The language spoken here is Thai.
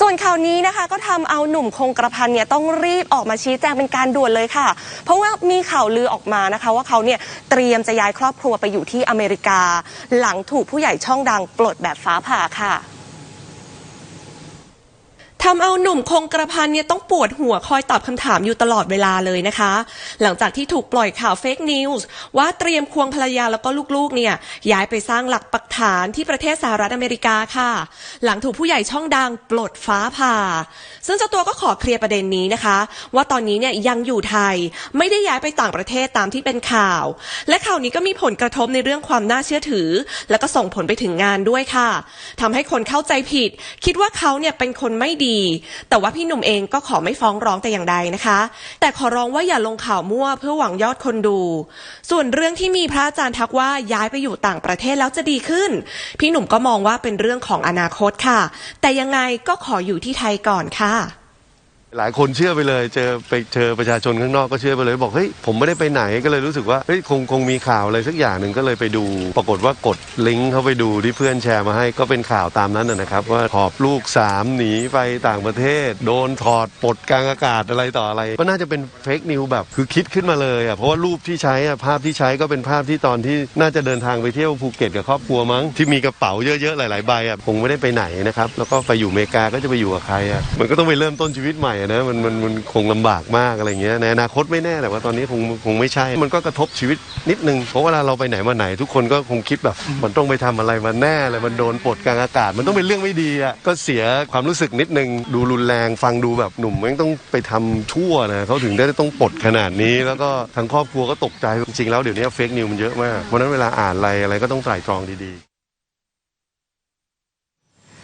ส่วนข่าวนี้นะคะก็ทำเอาหนุ่มคงกระพันเนี่ยต้องรีบออกมาชี้แจงเป็นการด่วนเลยค่ะ เพราะว่ามีข่าวลือออกมานะคะ ว่าเขาเนี่ยเตรียมจะย้ายครอบครัวไปอยู่ที่อเมริกา หลังถูกผู้ใหญ่ช่องดังปลดแบบฟ้าผ่าค่ะ ทำเอาหนุ่มคงกระพันเนี่ยต้องปวดหัวคอยตอบคำถามอยู่ตลอดเวลาเลยนะคะ หลังจากที่ถูกปล่อยข่าวเฟกนิวส์ว่าเตรียมควงภรรยาแล้วก็ลูกๆเนี่ยย้ายไปสร้างหลักปักฐานที่ประเทศสหรัฐอเมริกาค่ะ หลังถูกผู้ใหญ่ช่องดังปลดฟ้าผ่า ซึ่งเจ้าตัวก็ขอเคลียร์ประเด็นนี้นะคะ ว่าตอนนี้เนี่ยยังอยู่ไทยไม่ได้ย้ายไปต่างประเทศตามที่เป็นข่าว และข่าวนี้ก็มีผลกระทบในเรื่องความน่าเชื่อถือ และก็ส่งผลไปถึงงานด้วยค่ะทำให้คนเข้าใจผิด คิดว่าเขาเนี่ยเป็นคนไม่ดีแต่ว่าพี่หนุ่มเองก็ขอไม่ฟ้องร้องแต่อย่างใดนะคะ แต่ขอร้องว่าอย่าลงข่าวมั่วเพื่อหวังยอดคนดู ส่วนเรื่องที่มีพระอาจารย์ทักว่าย้ายไปอยู่ต่างประเทศแล้วจะดีขึ้น พี่หนุ่มก็มองว่าเป็นเรื่องของอนาคตค่ะ แต่ยังไงก็ขออยู่ที่ไทยก่อนค่ะ หลายคนเชื่อไปเลย เจอไปเจอประชาชนข้างนอกก็เชื่อไปเลย บอกเฮ้ยผมไม่ได้ไปไหนก็เลยรู้สึกว่าเฮ้ยคงคงมีข่าวอะไรสักอย่างหนึ่งก็เลยไปดู ปรากฏว่ากดลิงก์เข้าไปดูที่เพื่อนแชร์มาให้ก็เป็นข่าวตามนั้นนะครับ ว่าขอบลูกสามหนีไปต่างประเทศ โดนถอดปลดกลางอากาศอะไรต่ออะไร ก็น่าจะเป็นเฟกนิวแบบคือคิดขึ้นมาเลยอะเพราะว่ารูปที่ใช้อะภาพที่ใช้ก็เป็นภาพที่ตอนที่น่าจะเดินทางไปเที่ยวภูเก็ตกับครอบครัวมั้งที่มีกระเป๋าเยอะๆหลายๆใบอะคงไม่ได้ไปไหนนะครับแล้วก็ไปอยู่อเมริกาก็จะไปอยู่กับใครอะมันก็ต้องไปเริ่มต้นชีวิตใหม่นะมันมันมันคงลำบากมากอะไรเงี้ยในอนาคตไม่แน่แต่ว่าตอนนี้คงคงไม่ใช่ มันก็กระทบชีวิตนิดนึงเพราะเวลาเราไปไหนมาไหน ทุกคนก็คงคิดแบบมันต้องไปทำอะไรมาแน่เลยมันโดนปลดกลางอากาศ มันต้องเป็นเรื่องไม่ดีอะก็เสียความรู้สึกนิดนึงดูรุนแรงฟังดูแบบหนุ่มแม่งต้องไปทำชั่วนะเขาถึงได้ต้องปลดขนาดนี้ แล้วก็ทางครอบครัวก็ตกใจจริงๆแล้วเดี๋ยวนี้เฟกนิวมันเยอะมากเพราะฉะนั้นเวลาอ่านอะไรอะไรก็ต้องไตร่ตรองดีๆ